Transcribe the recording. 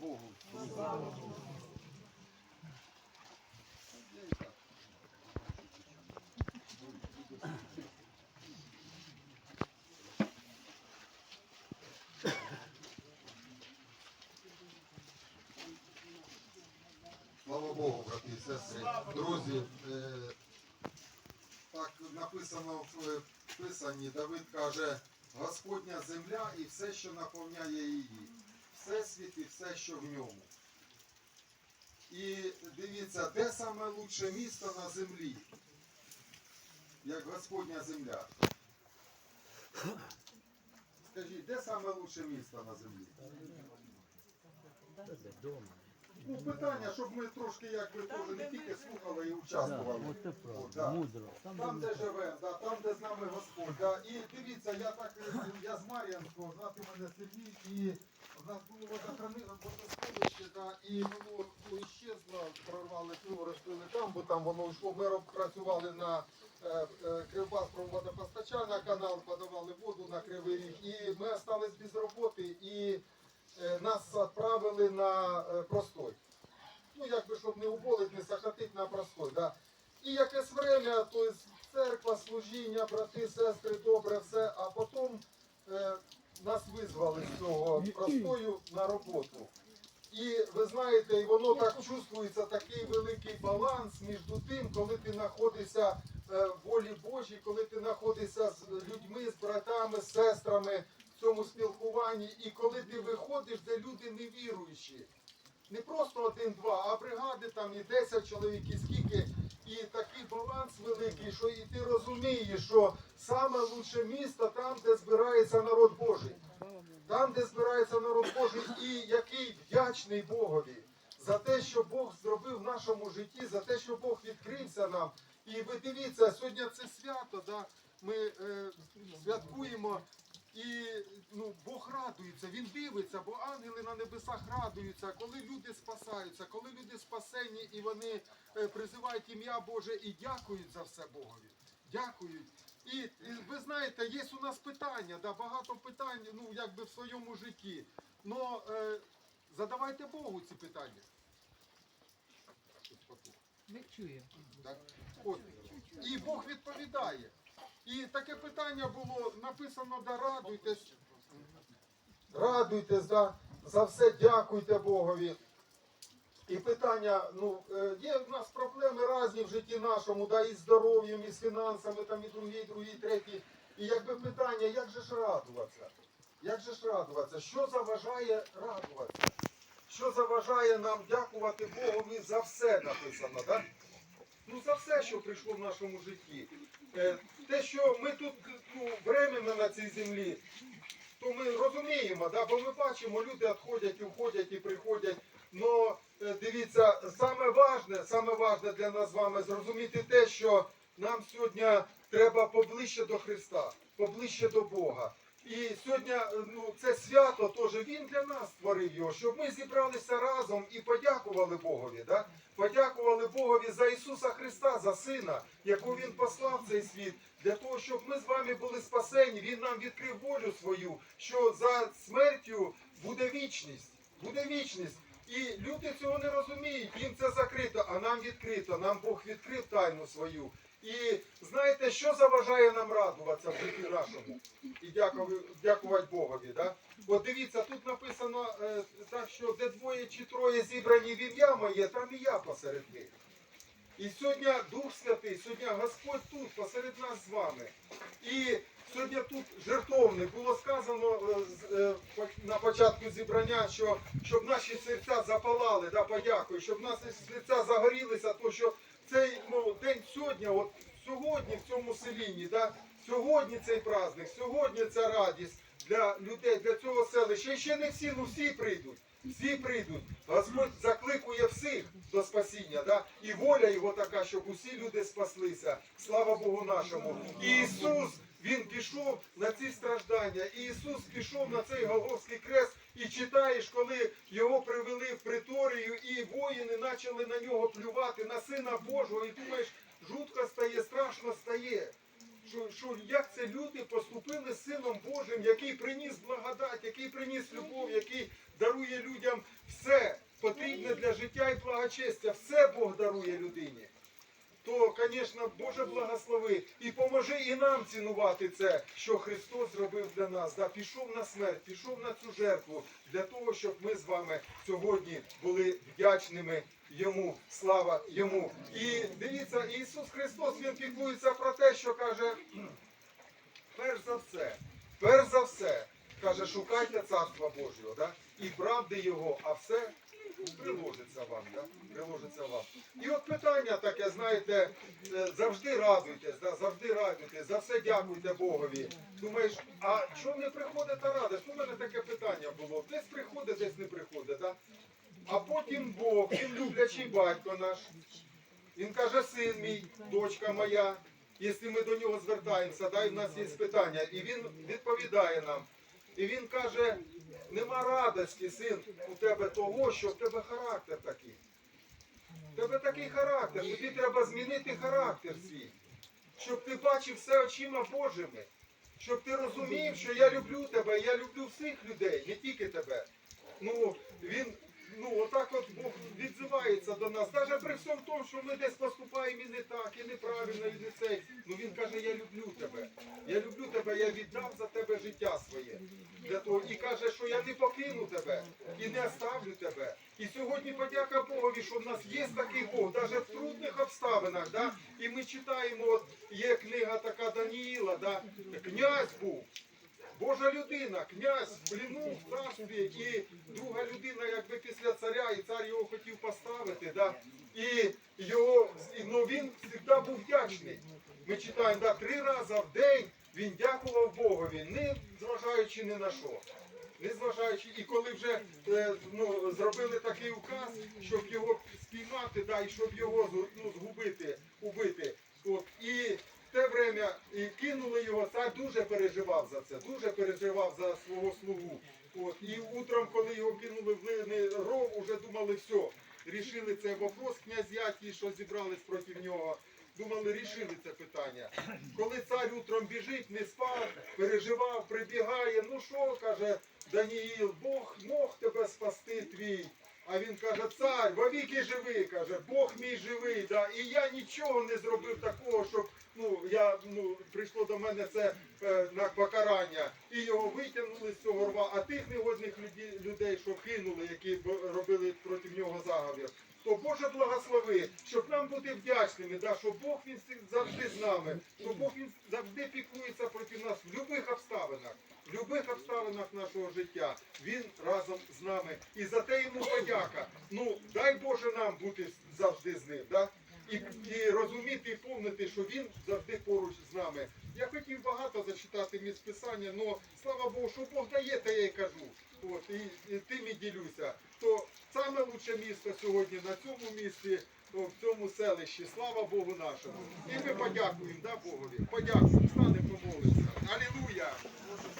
Богу. Слава Богу, брати і сестри. Друзі, е, так написано в е, Писанні, Давид каже, Господня земля і все, що наповняє її. Всесвіт і все, що в ньому. І дивіться, де саме лучше місто на землі, як Господня земля. Скажіть, де саме лучше місто на землі? Ну, питання, щоб ми трошки якби теж не тільки слухали і участвували. Оце О, да. мудро. Там, де живемо, да, там, де з нами Господь. Да. І дивіться, я так е, я з Мар'янського, звати мене Сергій, і в нас було водосховище, да, і воно ну, іщезло, прорвали цього, розбили там, бо там воно йшло. Ми працювали на е, е, Кривбас водопостачальна канал, подавали воду на Кривий Ріг, і ми остались без роботи, і е, нас відправили на е, простой. Ну, якби, щоб не уволити, не сахатити на простой. Да. І якесь время, то церква, служіння, брати, сестри, добре, все, а потім е, нас визвали з цього простою на роботу. І ви знаєте, і воно так чувствується, такий великий баланс між тим, коли ти знаходишся е, в волі Божій, коли ти знаходишся з людьми, з братами, з сестрами в цьому спілкуванні, і коли ти виходиш, де люди невіруючі. Не просто один-два, а бригади там і 10 чоловік, і скільки. І такий баланс великий, що і ти розумієш, що саме лучше місто там, де збирається народ Божий. Там, де збирається народ Божий, і який вдячний Богові за те, що Бог зробив в нашому житті, за те, що Бог відкрився нам. І ви дивіться, сьогодні це свято, да? ми е, святкуємо. І ну, Бог радується, він дивиться, бо ангели на небесах радуються, коли люди спасаються, коли люди спасені і вони е, призивають ім'я Боже і дякують за все Богові. Дякують. І, і ви знаєте, є у нас питання, да, багато питань, ну якби в своєму житті. Но е, задавайте Богу ці питання. Не чуємо. Так? От. І Бог відповідає. І таке питання було написано, да радуйтесь. Радуйтесь, да, за все дякуйте Богові. І питання, ну, е, є в нас проблеми різні в житті нашому, да, і з здоров'ям, і з фінансами, там, і другі, і другі, і треті. І якби питання, як же ж радуватися? Як же ж радуватися? Що заважає радуватися? Що заважає нам дякувати Богові за все написано, так? Ну, за все, що прийшло в нашому житті. Е, Те, що ми тут ну, временно на цій землі, то ми розуміємо, да? бо ми бачимо, люди відходять входять і приходять. Но е, дивіться, саме важне, саме важне для нас з вами зрозуміти те, що нам сьогодні треба поближче до Христа, поближче до Бога. І сьогодні е, ну, це свято теж Він для нас створив його, щоб ми зібралися разом і подякували Богові. Да? Подякували Богові за Ісуса Христа, за Сина, яку Він послав в цей світ, для того, щоб ми з вами були спасені. Він нам відкрив волю свою, що за смертю буде вічність. Буде вічність. І люди цього не розуміють, їм це закрито, а нам відкрито. Нам Бог відкрив тайну свою. І знаєте, що заважає нам радуватися в житті нашому? І дякувати Богові. Да? От дивіться, тут написано е, так, що де двоє чи троє зібрані в ім'я моє, там і я посеред них. І сьогодні Дух Святий, сьогодні Господь тут, посеред нас з вами. І сьогодні тут жертовник було сказано е, е, на початку зібрання, що щоб наші серця запалали, да, подякую, щоб наші серця загорілися, то що цей ну, день сьогодні, от сьогодні в цьому селінні, да, сьогодні цей праздник, сьогодні ця радість для людей, для цього селища. І ще не всі, ну всі прийдуть. Всі прийдуть. Господь закликує всіх до спасіння. Да? І воля його така, щоб усі люди спаслися. Слава Богу нашому. І Ісус, Він пішов на ці страждання. І Ісус пішов на цей Голговський крест. І читаєш, коли його привели в приторію, і воїни почали на нього плювати, на Сина Божого, і думаєш, жутко стає, страшно стає що, що як це люди поступили з Сином Божим, який приніс благодать, який приніс любов, який дарує людям все, потрібне для життя і благочестя, все Бог дарує людині. То, звісно, Боже благослови і поможи і нам цінувати це, що Христос зробив для нас. Да, пішов на смерть, пішов на цю жертву для того, щоб ми з вами сьогодні були вдячними йому. Слава йому. І дивіться, Ісус Христос Він піклується про те, що каже, перш за все, перш за все, каже, шукайте царства Божого, да? і правди Його, а все приложиться вам, да? приложиться вам. І от питання таке, знаєте, е, завжди радуйтесь, да? завжди радуйтесь, за все дякуйте Богові. Думаєш, а чому не приходить та радість? У мене таке питання було. Десь приходить, десь не приходить. Да? А потім Бог, він люблячий батько наш. Він каже, син мій, дочка моя. Якщо ми до нього звертаємося, дай в нас є питання. І він відповідає нам. І він каже, нема радості, син, у тебе того, що в тебе характер такий. Тебе такий характер, тобі треба змінити характер свій. Щоб ти бачив все очима Божими. Щоб ти розумів, що я люблю тебе, я люблю всіх людей, не тільки тебе. Ну, він, ну, отак от Бог відзивається до нас. Навіть при всьому тому, що ми десь поступаємо і не так, і неправильно, і не цей. Ну він каже, я люблю тебе. Я люблю тебе, я віддав за тебе життя своє. Для того. І каже, що я не покину тебе і не оставлю тебе. І сьогодні подяка Богові, що в нас є такий Бог, навіть в трудних обставинах. Да? І ми читаємо, от є книга така Даніїла, да? князь був. Божа людина, князь в плену в царстві, і друга людина, якби після царя, і цар його хотів поставити, да? і його, ну, він завжди був вдячний. Ми читаємо, да, три рази в день він дякував Богові, не зважаючи ні на що. Не зважаючи, і коли вже е, ну, зробили такий указ, щоб його спіймати, да, і щоб його ну, згубити, убити. От, і і кинули його, цар дуже переживав за це, дуже переживав за свого слугу. От, і утром, коли його кинули в ров, уже думали, все, рішили цей вопрос князя, ті, що зібрались проти нього. Думали, рішили це питання. Коли цар утром біжить, не спав, переживав, прибігає. Ну що, каже Даніїл, Бог мог тебе спасти твій. А він каже, цар, вовіки живий, каже, Бог мій живий, да, і я нічого не зробив такого, щоб ну, я, ну, прийшло до мене це е, на покарання. І його витягнули з цього рва, а тих негодних люді- людей, що кинули, які робили проти нього заговір. То Боже благослови, щоб нам бути вдячними, да, що Бог він завжди з нами, що Бог він завжди піклується проти нас в будь-яких обставинах, в будь-яких обставинах нашого життя. Він разом з нами. І за те йому подяка. Ну, дай Боже нам бути завжди з ним. Да? І, і розуміти і помнити, що він завжди поруч з нами. Я хотів багато зачитати місць писання, але слава Богу, що Бог дає, те я й кажу. От, і, і тим і ділюся. То саме лучше місто сьогодні на цьому місці, в цьому селищі. Слава Богу нашому. І ми подякуємо, да, Богові. Подякуємо, стане помолимося. Алілуя!